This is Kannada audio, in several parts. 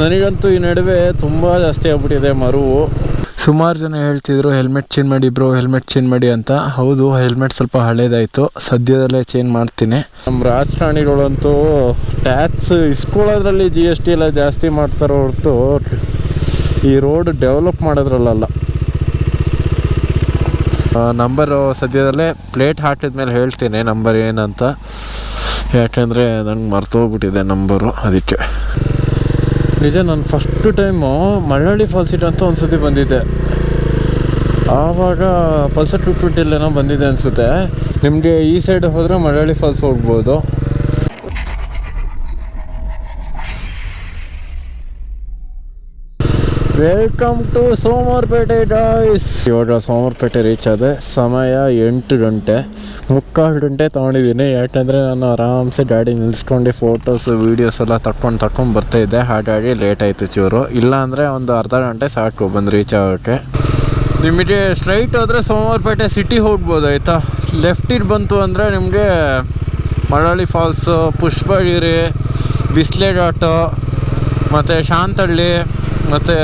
ನನಗಂತೂ ಈ ನಡುವೆ ತುಂಬ ಜಾಸ್ತಿ ಆಗ್ಬಿಟ್ಟಿದೆ ಮರುವು. ಸುಮಾರು ಜನ ಹೇಳ್ತಿದ್ರು ಹೆಲ್ಮೆಟ್ ಚೇಂಜ್ ಮಾಡಿ ಬ್ರೋ ಹೆಲ್ಮೆಟ್ ಚೇಂಜ್ ಮಾಡಿ ಅಂತ. ಹೌದು ಹೆಲ್ಮೆಟ್ ಸ್ವಲ್ಪ ಹಳೇದಾಯಿತು. ಸದ್ಯದಲ್ಲೇ ಚೇಂಜ್ ಮಾಡ್ತೀನಿ. ನಮ್ಮ ರಾಜಕಾರಣಿಗಳಂತೂ ಟ್ಯಾಕ್ಸ್ ಇಸ್ಕೊಳ್ಳೋದ್ರಲ್ಲಿ ಜಿ ಎಸ್ ಟಿ ಎಲ್ಲ ಜಾಸ್ತಿ ಮಾಡ್ತಾರೋ ಹೊರತು ಈ ರೋಡ್ ಡೆವಲಪ್ ಮಾಡೋದ್ರಲ್ಲ ನಂಬರು ಸದ್ಯದಲ್ಲೇ ಪ್ಲೇಟ್ ಹಾಕಿದ ಮೇಲೆ ಹೇಳ್ತೀನಿ ನಂಬರ್ ಏನಂತ. ಯಾಕೆಂದರೆ ನಂಗೆ ಮರ್ತೋಗ್ಬಿಟ್ಟಿದೆ ನಂಬರು ಅದಕ್ಕೆ. ನಿಜ ನಾನು ಫಸ್ಟ್ ಟೈಮು ಮಳ್ಳಳ್ಳಿ ಫಾಲ್ಸಿಟ್ ಅಂತ ಒಂದ್ಸತಿ ಬಂದಿದ್ದೆ ಆವಾಗ ಪಲ್ಸರ್ ಟು ಟ್ವೆಂಟಿಲೇನೋ ಬಂದಿದೆ ಅನಿಸುತ್ತೆ. ನಿಮಗೆ ಈ ಸೈಡ್ ಹೋದರೆ ಮಳ್ಳಳ್ಳಿ ಫಾಲ್ಸ್ ಹೋಗ್ಬೋದು. ವೆಲ್ಕಮ್ ಟು ಸೋಮವಾರಪೇಟೆ ಗಾಯ್ಸ್ ಇವಾಗ ಸೋಮವಾರಪೇಟೆ ರೀಚ್ ಆದೆ. ಸಮಯ ಎಂಟು ಗಂಟೆ. ಮುಕ್ಕಾಲು ಗಂಟೆ ತೊಗೊಂಡಿದ್ದೀನಿ. ಯಾಕಂದರೆ ನಾನು ಆರಾಮ್ಸೆ ಗಾಡಿ ನಿಲ್ಸ್ಕೊಂಡು ಫೋಟೋಸ್ ವೀಡಿಯೋಸ್ ಎಲ್ಲ ತಕ್ಕೊಂಡು ತಕ್ಕೊಂಡು ಬರ್ತಾಯಿದ್ದೆ ಹಾಗಾಗಿ ಲೇಟ್ ಆಯಿತು ಚೂರು. ಇಲ್ಲಾಂದರೆ ಒಂದು ಅರ್ಧ ಗಂಟೆ ಸಾಕು ಬಂದು ರೀಚ್ ಆಗೋಕ್ಕೆ. ನಿಮಗೆ ಸ್ಟ್ರೈಟ್ ಹೋದರೆ ಸೋಮವಾರಪೇಟೆ ಸಿಟಿ ಹೋಗ್ಬೋದು, ಆಯಿತಾ? ಲೆಫ್ಟಿಗೆ ಬಂತು ಅಂದರೆ ನಿಮಗೆ ಮಳಾಳಿ ಫಾಲ್ಸು ಪುಷ್ಪಗಿರಿ ಬಿಸ್ಲೆ ಘಾಟು ಮತ್ತು ಶಾಂತಳ್ಳಿ, ಮತ್ತು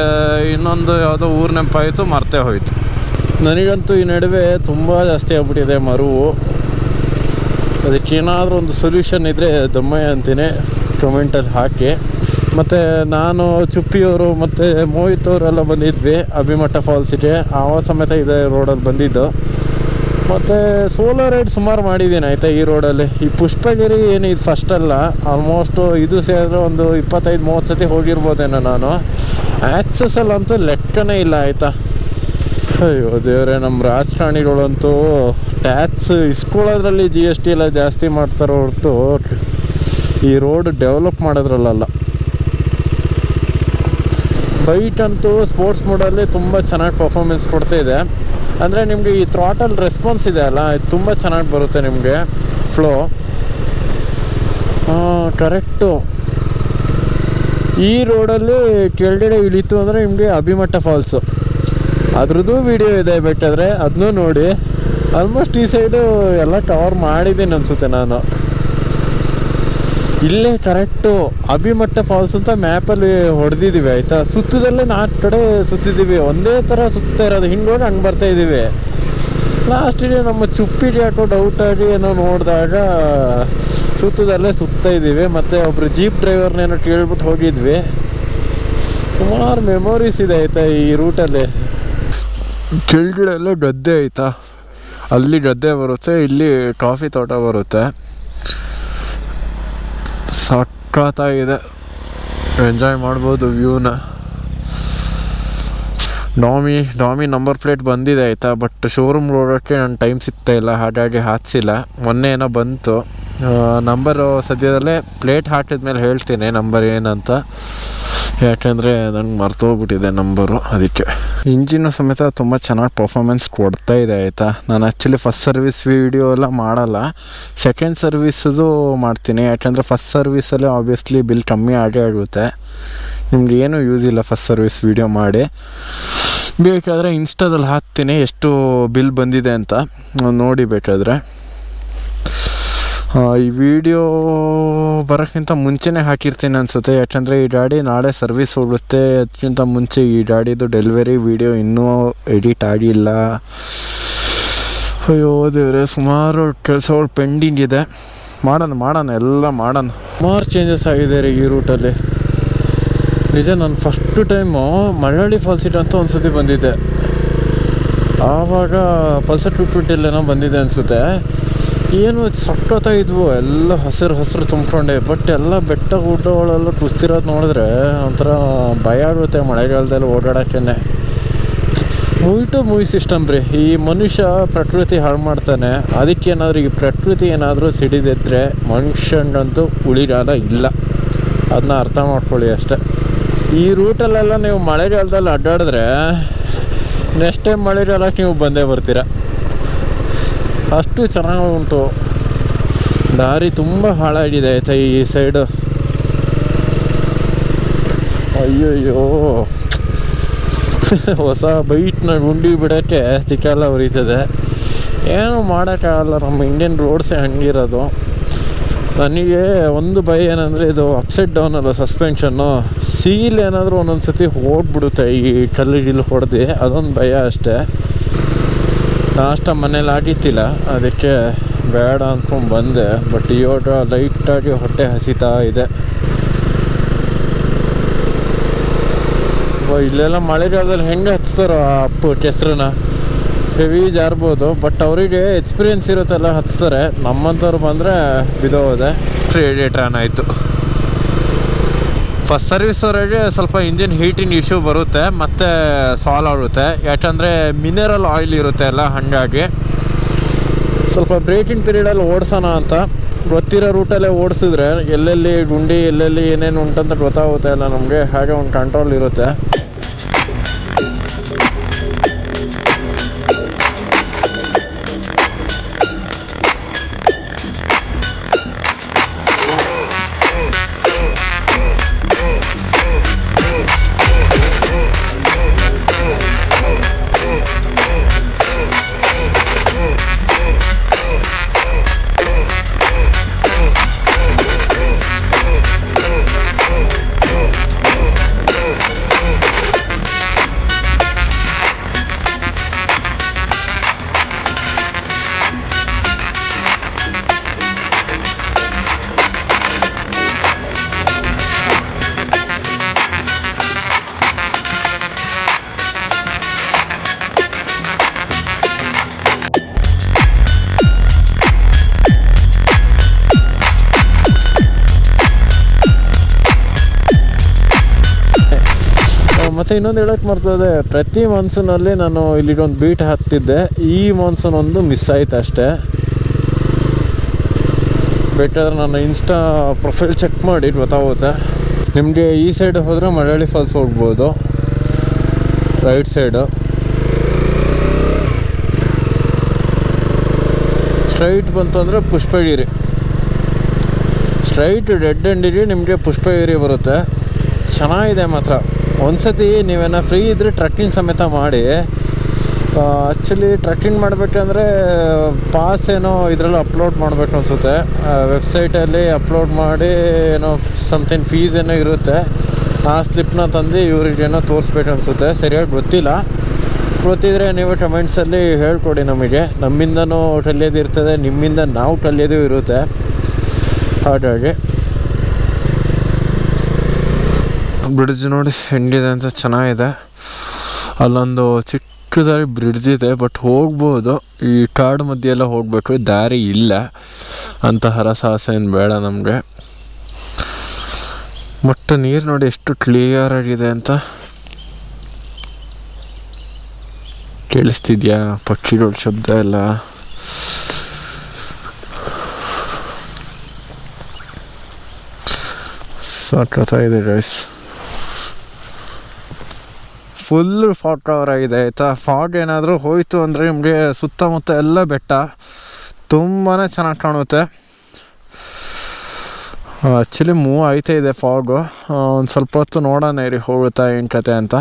ಇನ್ನೊಂದು ಯಾವುದೋ ಊರು ನೆನಪಾಯಿತು, ಮರ್ತೇ ಹೋಯಿತು. ನನಗಂತೂ ಈ ನಡುವೆ ತುಂಬ ಜಾಸ್ತಿ ಆಗ್ಬಿಟ್ಟಿದೆ ಮರುವು. ಅದಕ್ಕೇನಾದರೂ ಒಂದು ಸೊಲ್ಯೂಷನ್ ಇದ್ದರೆ ದಮ್ಮಯ್ಯ ಅಂತೀನಿ ಕಮೆಂಟಲ್ಲಿ ಹಾಕಿ. ಮತ್ತು ನಾನು ಚುಪ್ಪಿಯವರು, ಮತ್ತು ಮೋಹಿತ್ ಅವರೆಲ್ಲ ಬಂದಿದ್ವಿ, ಅಭಿಮಠ ಫಾಲ್ಸಿಗೆ ಆವಾಗ ಸಮೇತ ಇದೆ ರೋಡಲ್ಲಿ ಬಂದಿದ್ದು. ಮತ್ತು ಸೋಲಾರ್ ರೈಡ್ ಸುಮಾರು ಮಾಡಿದ್ದೀನಿ ಆಯಿತಾ ಈ ರೋಡಲ್ಲಿ ಈ ಪುಷ್ಪಗಿರಿ ಏನು ಇದು ಫಸ್ಟ್ ಅಲ್ಲ ಆಲ್ಮೋಸ್ಟು ಇದು ಸೇರಿದ್ರೆ ಒಂದು ಇಪ್ಪತ್ತೈದು, ಮೂವತ್ತು ಸತಿ ಹೋಗಿರ್ಬೋದೇನೋ ನಾನು. ಆ್ಯಕ್ಸಸ್ಸಲ್ಲಂತೂ ಲೆಕ್ಕನೇ ಇಲ್ಲ ಆಯಿತಾ. ಅಯ್ಯೋ ದೇವರೇ ನಮ್ಮ ರಾಜಕಾರಣಿಗಳಂತೂ ಟ್ಯಾಕ್ಸ್ ಇಸ್ಕೊಳ್ಳೋದ್ರಲ್ಲಿ ಜಿ ಎಸ್ ಟಿ ಎಲ್ಲ ಜಾಸ್ತಿ ಮಾಡ್ತಾರೆ ಹೊರತು ಈ ರೋಡ್ ಡೆವಲಪ್ ಮಾಡೋದ್ರಲ್ಲ ಬೈಟ್ ಅಂತೂ ಸ್ಪೋರ್ಟ್ಸ್ ಮೋಡಲ್ಲಿ ತುಂಬ ಚೆನ್ನಾಗಿ ಪರ್ಫಾರ್ಮೆನ್ಸ್ ಕೊಡ್ತಾಯಿದೆ ಅಂದರೆ ನಿಮಗೆ ಈ ಥ್ರಾಟಲ್ ರೆಸ್ಪಾನ್ಸ್ ಇದೆ ಅಲ್ಲ, ಇದು ತುಂಬ ಚೆನ್ನಾಗಿ ಬರುತ್ತೆ ನಿಮಗೆ ಫ್ಲೋ ಕರೆಕ್ಟು ಈ ರೋಡಲ್ಲಿ ಕೆಳಗಡೆ ಇಳಿತು ಅಂದರೆ ನಿಮಗೆ ಅಭಿಮಟ್ಟ ಫಾಲ್ಸು ಅದ್ರದ್ದು ವಿಡಿಯೋ ಇದೆ ಬೇಕಾದರೆ ಅದನ್ನೂ ನೋಡಿ ಆಲ್ಮೋಸ್ಟ್ ಈ ಸೈಡು ಎಲ್ಲ ಕವರ್ ಮಾಡಿದ್ದೀನಿ ಅನಿಸುತ್ತೆ ನಾನು. ಇಲ್ಲೇ ಕರೆಕ್ಟು ಅಭಿಮಟ್ಟ ಫಾಲ್ಸ್ ಅಂತ ಮ್ಯಾಪಲ್ಲಿ ಹೊಡೆದಿದ್ದೀವಿ ಆಯಿತಾ? ಸುತ್ತದಲ್ಲೇ ನಾಲ್ಕು ಕಡೆ ಸುತ್ತಿದ್ದೀವಿ ಒಂದೇ ಥರ ಸುತ್ತ ಇರೋದು. ಹಿಂಗೋಡಿ ಹಂಗೆ ಬರ್ತಾ ಇದ್ದೀವಿ ಲಾಸ್ಟಿಗೆ ನಮ್ಮ ಚುಪ್ಪಿಗೆ ಯಾಕೋ ಡೌಟ್ ಆಗಿ ಏನೋ ನೋಡಿದಾಗ ಸುತ್ತದಲ್ಲೇ ಸುತ್ತ ಇದ್ದೀವಿ ಮತ್ತು ಒಬ್ರು ಜೀಪ್ ಡ್ರೈವರ್ನೇನೋ ಕೇಳ್ಬಿಟ್ಟು ಹೋಗಿದ್ವಿ. ಸುಮಾರು ಮೆಮೊರೀಸ್ ಇದೆ, ಆಯಿತಾ, ಈ ರೂಟಲ್ಲಿ ಕೆಳಗಡೆ ಎಲ್ಲ ಗದ್ದೆ, ಆಯಿತಾ? ಅಲ್ಲಿ ಗದ್ದೆ ಬರುತ್ತೆ, ಇಲ್ಲಿ ಕಾಫಿ ತೋಟ ಬರುತ್ತೆ. ಸಖತ್ತಾಗಿದೆ. ಎಂಜಾಯ್ ಮಾಡ್ಬೋದು ವ್ಯೂನ ಡಾಮಿ ಡಾಮಿ ನಂಬರ್ ಪ್ಲೇಟ್ ಬಂದಿದೆ ಆಯಿತಾ ಬಟ್ ಶೋರೂಮ್ ನೋಡೋಕ್ಕೆ ನನ್ನ ಟೈಮ್ ಸಿಗ್ತಾ ಇಲ್ಲ, ಹಾಗಾಗಿ ಹಾಕ್ಸಿಲ್ಲ. ಮೊನ್ನೆ ಏನೋ ಬಂತು. ನಂಬರು ಸದ್ಯದಲ್ಲೇ ಪ್ಲೇಟ್ ಹಾಕಿದ ಮೇಲೆ ಹೇಳ್ತೀನಿ ನಂಬರ್ ಏನಂತ. ಯಾಕೆಂದರೆ ನಂಗೆ ಮರ್ತೋಗ್ಬಿಟ್ಟಿದೆ ನಂಬರು ಅದಕ್ಕೆ. ಇಂಜಿನು ಸಮೇತ ತುಂಬ ಚೆನ್ನಾಗಿ ಪರ್ಫಾಮೆನ್ಸ್ ಕೊಡ್ತಾ ಇದೆ, ಆಯಿತಾ? ನಾನು ಆ್ಯಕ್ಚುಲಿ ಫಸ್ಟ್ ಸರ್ವಿಸ್ ವೀಡಿಯೋ ಎಲ್ಲ ಮಾಡಲ್ಲ. ಸೆಕೆಂಡ್ ಸರ್ವಿಸದು ಮಾಡ್ತೀನಿ. ಯಾಕೆಂದರೆ ಫಸ್ಟ್ ಸರ್ವಿಸಲ್ಲೇ ಆಬ್ವಿಯಸ್ಲಿ ಬಿಲ್ ಕಮ್ಮಿ ಆಗೇ ಆಗುತ್ತೆ. ನಿಮ್ಗೆ ಏನೂ ಯೂಸ್ ಇಲ್ಲ ಫಸ್ಟ್ ಸರ್ವಿಸ್ ವೀಡಿಯೋ ಮಾಡಿ. ಬೇಕಾದರೆ ಇನ್ಸ್ಟಾದಲ್ಲಿ ಹಾಕ್ತೀನಿ, ಎಷ್ಟು ಬಿಲ್ ಬಂದಿದೆ ಅಂತ. ನೋಡಿ ಬೇಕಾದರೆ. ಈ ವಿಡಿಯೋ ಬರೋಕ್ಕಿಂತ ಮುಂಚೆನೇ ಹಾಕಿರ್ತೀನಿ ಅನಿಸುತ್ತೆ. ಯಾಕಂದರೆ ಈ ಗಾಡಿ ನಾಳೆ ಸರ್ವಿಸ್ ಹೋಗುತ್ತೆ. ಅದಕ್ಕಿಂತ ಮುಂಚೆ ಈ ಗಾಡಿದು ಡೆಲಿವರಿ ವಿಡಿಯೋ ಇನ್ನೂ ಎಡಿಟ್ ಆಗಿಲ್ಲ. ಅಯ್ಯೋ, ದೇವ್ರೆ, ಸುಮಾರು ಕೆಲಸಗಳು ಪೆಂಡಿಂಗ್ ಇದೆ. ಮಾಡೋಣ ಮಾಡೋಣ, ಎಲ್ಲ ಮಾಡೋಣ. ಸುಮಾರು ಚೇಂಜಸ್ ಆಗಿದೆ ರೀ ಈ ರೂಟಲ್ಲಿ ನಿಜ ನಾನು ಫಸ್ಟ್ ಟೈಮು ಮಳ್ಳಳ್ಳಿ ಫಾಲ್ಸಿಟ್ ಅಂತ ಒಂದು ಸತಿ ಬಂದಿದ್ದೆ. ಆವಾಗ ಪಲ್ಸರ್ ಟು ಟ್ವೆಂಟಿಲೇನೋ ಬಂದಿದೆ ಅನಿಸುತ್ತೆ. ಏನು ಸಕ್ಕತ್ತ ಇದ್ವು, ಎಲ್ಲ ಹಸಿರು ಹಸಿರು ತುಂಬ್ಕೊಂಡೆ. ಬಟ್ ಎಲ್ಲ ಬೆಟ್ಟ ಗುಡ್ಡಗಳೆಲ್ಲ ಕುಸ್ತಿರೋದು ನೋಡಿದ್ರೆ ಒಂಥರ ಭಯ ಆಗುತ್ತೆ ಮಳೆಗಾಲದಲ್ಲಿ ಓಡಾಡೋಕ್ಕೇ ಉಲ್ಟು ಮೂವಿ ಸಿಸ್ಟಮ್ ರೀ. ಈ ಮನುಷ್ಯ ಪ್ರಕೃತಿ ಹಾಳು ಮಾಡ್ತಾನೆ. ಅದಕ್ಕೇನಾದ್ರೂ ಈ ಪ್ರಕೃತಿ ಏನಾದರೂ ಸಿಡಿದಿದ್ರೆ ಮನುಷ್ಯನಂತೂ ಉಳಿಗಾಲ ಇಲ್ಲ. ಅದನ್ನ ಅರ್ಥ ಮಾಡ್ಕೊಳ್ಳಿ ಅಷ್ಟೆ. ಈ ರೂಟಲ್ಲೆಲ್ಲ ನೀವು ಮಳೆಗಾಲದಲ್ಲಿ ಅಡ್ಡಾಡಿದ್ರೆ ನೆಕ್ಸ್ಟ್ ಟೈಮ್ ಮಳೆಗಾಲಕ್ಕೆ ನೀವು ಬಂದೇ ಬರ್ತೀರ. ಅಷ್ಟು ಚೆನ್ನಾಗಿ ಉಂಟು. ದಾರಿ ತುಂಬ ಹಾಳಾಗಿದೆ ಆಯ್ತಾ ಈ ಸೈಡು ಅಯ್ಯಯ್ಯೋ. ಹೊಸ ಬೈಟ್ನ ಗುಂಡಿ ಬಿಡೋಕ್ಕೆ ತಿಕ್ಕೆಲ್ಲ ಉರಿತದೆ. ಏನೂ ಮಾಡೋಕ್ಕಾಗಲ್ಲ, ನಮ್ಮ ಇಂಡಿಯನ್ ರೋಡ್ಸೇ ಹಂಗಿರೋದು. ನನಗೆ ಒಂದು ಭಯ ಏನಂದರೆ ಇದು ಅಪ್ಸೆಟ್ ಡೌನ್ ಅಲ್ಲ ಸಸ್ಪೆನ್ಷನ್ನು ಸೀಲ್ ಏನಾದರೂ ಒಂದೊಂದು ಸತಿ ಹೋಗ್ಬಿಡುತ್ತೆ ಈ ಕಲ್ಲು ಗಿಲ್ಲು ಹೊಡೆದು. ಅದೊಂದು ಭಯ ಅಷ್ಟೇ. ನಾಷ್ಟ ಮನೇಲಿ ಆಗಿತ್ತಿಲ್ಲ, ಅದಕ್ಕೆ ಬೇಡ ಅಂದ್ಕೊಂಡು ಬಂದೆ ಬಟ್ ಇವಾಗ ಲೈಟಾಗಿ ಹೊಟ್ಟೆ ಹಸಿತಾ ಇದೆ. ಇಲ್ಲೆಲ್ಲ ಮಳೆಗಾಲದಲ್ಲಿ ಹೆಂಗೆ ಹಚ್ತಾರೋ ಆ ಅಪ್ಪು ಕೆಸ್ರನ್ನ? ಹೆವಿ ಜಾರ್ಬೋದು ಬಟ್ ಅವರಿಗೆ ಎಕ್ಸ್ಪೀರಿಯನ್ಸ್ ಇರುತ್ತಲ್ಲ ಹಚ್ತಾರೆ ನಮ್ಮಂಥವ್ರು ಬಂದರೆ ಬಿದೋದೆ. ಆನ್ ಆಯಿತು. ಫಸ್ಟ್ ಸರ್ವಿಸ್ ಅವರಿಗೆ ಸ್ವಲ್ಪ ಇಂಜಿನ್ ಹೀಟಿಂಗ್ ಇಶ್ಯೂ ಬರುತ್ತೆ, ಮತ್ತು ಸಾಲ್ವ್ ಆಗುತ್ತೆ. ಯಾಕಂದರೆ ಮಿನರಲ್ ಆಯಿಲ್ ಇರುತ್ತೆ ಎಲ್ಲ, ಹಾಗಾಗಿ. ಸ್ವಲ್ಪ ಬ್ರೇಕಿಂಗ್ ಪೀರಿಯಡಲ್ಲಿ ಓಡಿಸೋಣ ಅಂತ. ಗೊತ್ತಿರೋ ರೂಟಲ್ಲೇ ಓಡಿಸಿದ್ರೆ, ಎಲ್ಲೆಲ್ಲಿ ಗುಂಡಿ, ಎಲ್ಲೆಲ್ಲಿ ಏನೇನು ಉಂಟಂತ ಗೊತ್ತಾಗುತ್ತೆ ಅಲ್ಲ ನಮಗೆ. ಹಾಗೆ ಒಂದು ಕಂಟ್ರೋಲ್ ಇರುತ್ತೆ. ಮತ್ತು ಇನ್ನೊಂದು ಹೇಳಕ್ಕೆ ಮರ್ತದೆ ಪ್ರತಿ ಮಾನ್ಸೂನಲ್ಲಿ ನಾನು ಇಲ್ಲಿಗೊಂದು ಬೀಟ್ ಹತ್ತಿದ್ದೆ. ಈ ಮಾನ್ಸೂನ್ ಒಂದು ಮಿಸ್ ಆಯ್ತು ಅಷ್ಟೇ. ಬೇಕಾದ್ರೆ ನನ್ನ ಇನ್ಸ್ಟಾ ಪ್ರೊಫೈಲ್ ಚೆಕ್ ಮಾಡಿ, ಗೊತ್ತಾಗುತ್ತೆ. ನಿಮಗೆ ಈ ಸೈಡ್ ಹೋದರೆ ಮಳವಳ್ಳಿ ಫಾಲ್ಸ್ ಹೋಗ್ಬೋದು. ರೈಟ್ ಸೈಡು ಸ್ಟ್ರೈಟ್ ಬಂತು ಅಂದರೆ ಪುಷ್ಪಗಿರಿ ಸ್ಟ್ರೈಟ್ ಡೆಡ್ ಎಂಡಿಗೆ ನಿಮಗೆ ಪುಷ್ಪಗಿರಿ ಬರುತ್ತೆ. ಚೆನ್ನಾಗಿದೆ ಮಾತ್ರ. ಒಂದ್ಸತಿ ನೀವೇನೋ ಫ್ರೀ ಇದ್ದರೆ ಟ್ರಕ್ಕಿಂಗ್ ಸಮೇತ ಮಾಡಿ ಆ್ಯಕ್ಚುಲಿ ಟ್ರಕ್ಕಿಂಗ್ ಮಾಡಬೇಕಂದ್ರೆ ಪಾಸ್ ಏನೋ ಇದರಲ್ಲಿ ಅಪ್ಲೋಡ್ ಮಾಡಬೇಕು ಅನಿಸುತ್ತೆ. ವೆಬ್ಸೈಟಲ್ಲಿ ಅಪ್ಲೋಡ್ ಮಾಡಿ ಏನೋ ಸಮಥಿಂಗ್ ಫೀಸ್ ಏನೋ ಇರುತ್ತೆ, ಆ ಸ್ಲಿಪ್ನ ತಂದು ಇವ್ರಿಗೇನೋ ತೋರಿಸ್ಬೇಕು ಅನಿಸುತ್ತೆ. ಸರಿಯಾಗಿ ಗೊತ್ತಿಲ್ಲ. ಗೊತ್ತಿದ್ರೆ ನೀವು ಕಮೆಂಟ್ಸಲ್ಲಿ ಹೇಳ್ಕೊಡಿ ನಮಗೆ. ನಮ್ಮಿಂದನೂ ಕಲಿಯೋದು ಇರ್ತದೆ ನಿಮ್ಮಿಂದ ನಾವು ಕಲಿಯೋದು ಇರುತ್ತೆ. ಹಾಗಾಗಿ ಬ್ರಿಡ್ಜ್ ನೋಡಿ ಹೆಂಗಿದೆ ಅಂತ ಚೆನ್ನಾಗಿದೆ. ಅಲ್ಲೊಂದು ಚಿಕ್ಕದಾಗಿ ಬ್ರಿಡ್ಜ್ ಇದೆ ಬಟ್ ಹೋಗ್ಬೋದು. ಈ ಕಾಡು ಮಧ್ಯೆ ಎಲ್ಲ ಹೋಗಬೇಕು, ದಾರಿ ಇಲ್ಲ. ಅಂತ ಹರಸಾಹಸ ಏನು ಬೇಡ ನಮಗೆ. ಬಟ್ ನೀರು ನೋಡಿ ಎಷ್ಟು ಕ್ಲಿಯರ್ ಆಗಿದೆ ಅಂತ ಕೇಳಿಸ್ತಿದ್ಯಾ ಪಕ್ಷಿಗಳ ಶಬ್ದ ಎಲ್ಲ? ಇದೆ ಗೈಸ್ ಫುಲ್ ಫಾಗ್ ಕವರ್ ಆಗಿದೆ, ಆಯಿತಾ? ಫಾಗ್ ಏನಾದರೂ ಹೋಯಿತು ಅಂದರೆ ನಿಮಗೆ ಸುತ್ತಮುತ್ತ ಎಲ್ಲ ಬೆಟ್ಟ ತುಂಬಾ ಚೆನ್ನಾಗಿ ಕಾಣುತ್ತೆ. ಆ್ಯಕ್ಚುಲಿ ಮೂವ್ ಆಯ್ತಾ ಇದೆ ಫಾಗು ಒಂದು ಸ್ವಲ್ಪ ಹೊತ್ತು ನೋಡೋಣ ಇರಿ, ಹೋಗುತ್ತಾ ಏನು ಕತೆ ಅಂತ.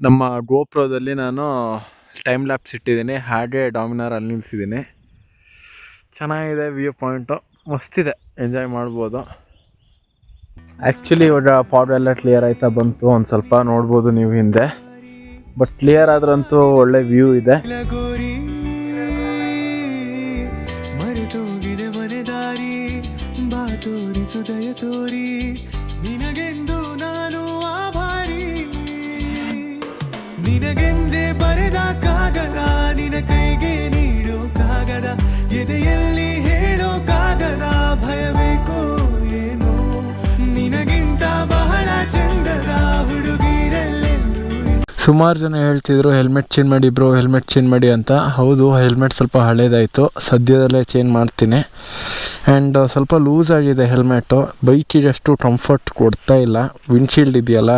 ನಮ್ಮ ಗೋಪ್ರೋದಲ್ಲಿ ನಾನು ಟೈಮ್ ಲ್ಯಾಪ್ಸ್ ಇಟ್ಟಿದ್ದೀನಿ, ಹಾಗೆ ಡಾಮಿನಾರ್ ಅಲ್ಲಿ ನಿಲ್ಸಿದ್ದೀನಿ. ಚೆನ್ನಾಗಿದೆ ವ್ಯೂ ಪಾಯಿಂಟು ಮಸ್ತಿದೆ ಎಂಜಾಯ್ ಮಾಡ್ಬೋದು. ಆ್ಯಕ್ಚುಲಿ ಇವಾಗ ಫಾಗ್ ಎಲ್ಲ ಕ್ಲಿಯರ್ ಆಯ್ತಾ ಬಂತು, ಒಂದು ಸ್ವಲ್ಪ ನೋಡ್ಬೋದು ನೀವು ಹಿಂದೆ. ಬಟ್ ಕ್ಲಿಯರ್ ಆದ್ರಂತೂ ಒಳ್ಳೆ ವ್ಯೂ ಇದೆ. ಸುಮಾರು ಜನ ಹೇಳ್ತಿದ್ರು, ಹೆಲ್ಮೆಟ್ ಚೇಂಜ್ ಮಾಡಿ ಬ್ರೋ, ಹೆಲ್ಮೆಟ್ ಚೇಂಜ್ ಮಾಡಿ ಅಂತ. ಹೌದು, ಹೆಲ್ಮೆಟ್ ಸ್ವಲ್ಪ ಹಳೇದಾಯಿತು. ಸದ್ಯದಲ್ಲೇ ಚೇಂಜ್ ಮಾಡ್ತೀನಿ. ಆ್ಯಂಡ್ ಸ್ವಲ್ಪ ಲೂಸ್ ಆಗಿದೆ ಹೆಲ್ಮೆಟು. ಬೈಕಿಗೆ ಅಷ್ಟು ಕಂಫರ್ಟ್ ಕೊಡ್ತಾ ಇಲ್ಲ. ವಿಂಡ್ಶೀಲ್ಡ್ ಇದೆಯಲ್ಲ,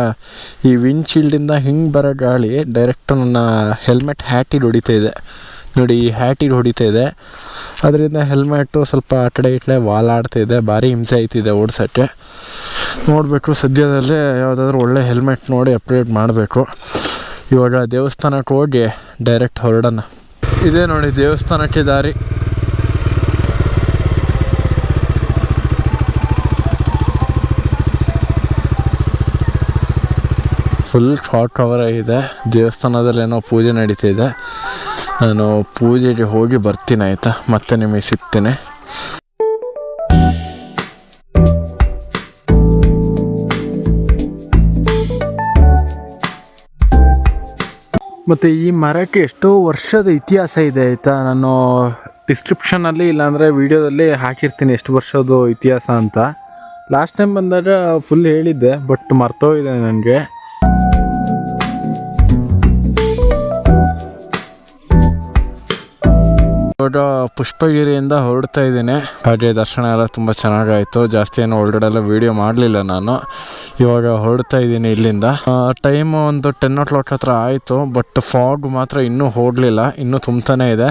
ಈ ವಿಂಡ್ಶೀಲ್ಡಿಂದ ಹಿಂಗೆ ಬರೋ ಗಾಳಿ ಡೈರೆಕ್ಟ್ ನನ್ನ ಹೆಲ್ಮೆಟ್ ಹ್ಯಾಟಿಗೆ ಹೊಡಿತಾ ಇದೆ. ನೋಡಿ, ಈ ಹ್ಯಾಟಿಗೆ ಹೊಡಿತಾ ಇದೆ. ಅದರಿಂದ ಹೆಲ್ಮೆಟ್ಟು ಸ್ವಲ್ಪ ಆ ಕಡೆ ಈ ಕಡೆ ವಾಲಾಡ್ತಾ ಇದೆ. ಭಾರಿ ಹಿಂಸೆ ಆಯ್ತಿದೆ ಓಡಿಸೋಕ್ಕೆ. ನೋಡಬೇಕು, ಸದ್ಯದಲ್ಲೇ ಯಾವುದಾದ್ರೂ ಒಳ್ಳೆ ಹೆಲ್ಮೆಟ್ ನೋಡಿ ಅಪ್ಡೇಟ್ ಮಾಡಬೇಕು. ಇವಾಗ ದೇವಸ್ಥಾನಕ್ಕೆ ಹೋಗಿ ಡೈರೆಕ್ಟ್ ಹೊರಡೋಣ. ಇದೇ ನೋಡಿ ದೇವಸ್ಥಾನಕ್ಕೆ ದಾರಿ. ಫುಲ್ ಶಾರ್ಟ್ ಕವರ್ ಆಗಿದೆ. ದೇವಸ್ಥಾನದಲ್ಲಿ ಏನೋ ಪೂಜೆ ನಡೀತಿದೆ. ನಾನು ಪೂಜೆಗೆ ಹೋಗಿ ಬರ್ತೀನಿ ಆಯಿತಾ? ಮತ್ತೆ ನಿಮಗೆ ಸಿಗ್ತೇನೆ. ಮತ್ತು ಈ ಮರಕ್ಕೆ ಎಷ್ಟೋ ವರ್ಷದ ಇತಿಹಾಸ ಇದೆ, ಆಯಿತಾ? ನಾನು ಡಿಸ್ಕ್ರಿಪ್ಷನಲ್ಲಿ ಇಲ್ಲಾಂದರೆ ವೀಡಿಯೋದಲ್ಲಿ ಹಾಕಿರ್ತೀನಿ ಎಷ್ಟು ವರ್ಷದ ಇತಿಹಾಸ ಅಂತ. ಲಾಸ್ಟ್ ಟೈಮ್ ಬಂದಾಗ ಫುಲ್ ಹೇಳಿದ್ದೆ ಬಟ್ ಮರ್ತೋಗಿದೆ ನನಗೆ. ಇವಾಗ ಪುಷ್ಪಗಿರಿಯಿಂದ ಹೊರಡ್ತಾ ಇದ್ದೀನಿ. ಹಾಗೆ ದರ್ಶನ ಎಲ್ಲ ತುಂಬ ಚೆನ್ನಾಗಾಯಿತು. ಜಾಸ್ತಿ ಏನು ಒಳಗಡೆ ಎಲ್ಲ ವೀಡಿಯೋ ಮಾಡಲಿಲ್ಲ ನಾನು. ಇವಾಗ ಹೊರಡ್ತಾ ಇದ್ದೀನಿ ಇಲ್ಲಿಂದ. ಟೈಮು ಒಂದು ಟೆನ್ ಓ ಕ್ಲಾಕ್ ಹತ್ರ ಆಯಿತು. ಬಟ್ ಫಾಗ್ ಮಾತ್ರ ಇನ್ನೂ ಹೋಗಲಿಲ್ಲ. ಇನ್ನೂ ತುಂಬ್ತಾನೇ ಇದೆ.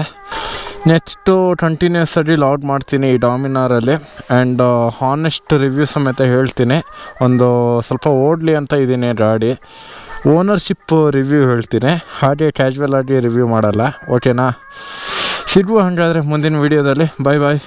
ನೆಕ್ಸ್ಟು ಕಂಟಿನ್ಯೂಸ್ ಆಗಿ ಲಾಗ್ ಮಾಡ್ತೀನಿ ಈ ಡಾಮಿನಾರಲ್ಲಿ. ಆ್ಯಂಡ್ ಹಾನೆಸ್ಟ್ ರಿವ್ಯೂ ಸಮೇತ ಹೇಳ್ತೀನಿ. ಒಂದು ಸ್ವಲ್ಪ ಓಡಲಿ ಅಂತ ಇದ್ದೀನಿ ಗಾಡಿ. ಓನರ್ಶಿಪ್ ರಿವ್ಯೂ ಹೇಳ್ತೀನಿ. ಹಾಗೆ ಕ್ಯಾಶುವಲ್ ಆಗಿ ರಿವ್ಯೂ ಮಾಡಲ್ಲ. ಓಕೆನಾ ಸಿಗುವ ಹಂಗಾದರೆ ಮುಂದಿನ ವೀಡಿಯೋದಲ್ಲಿ. ಬಾಯ್ ಬಾಯ್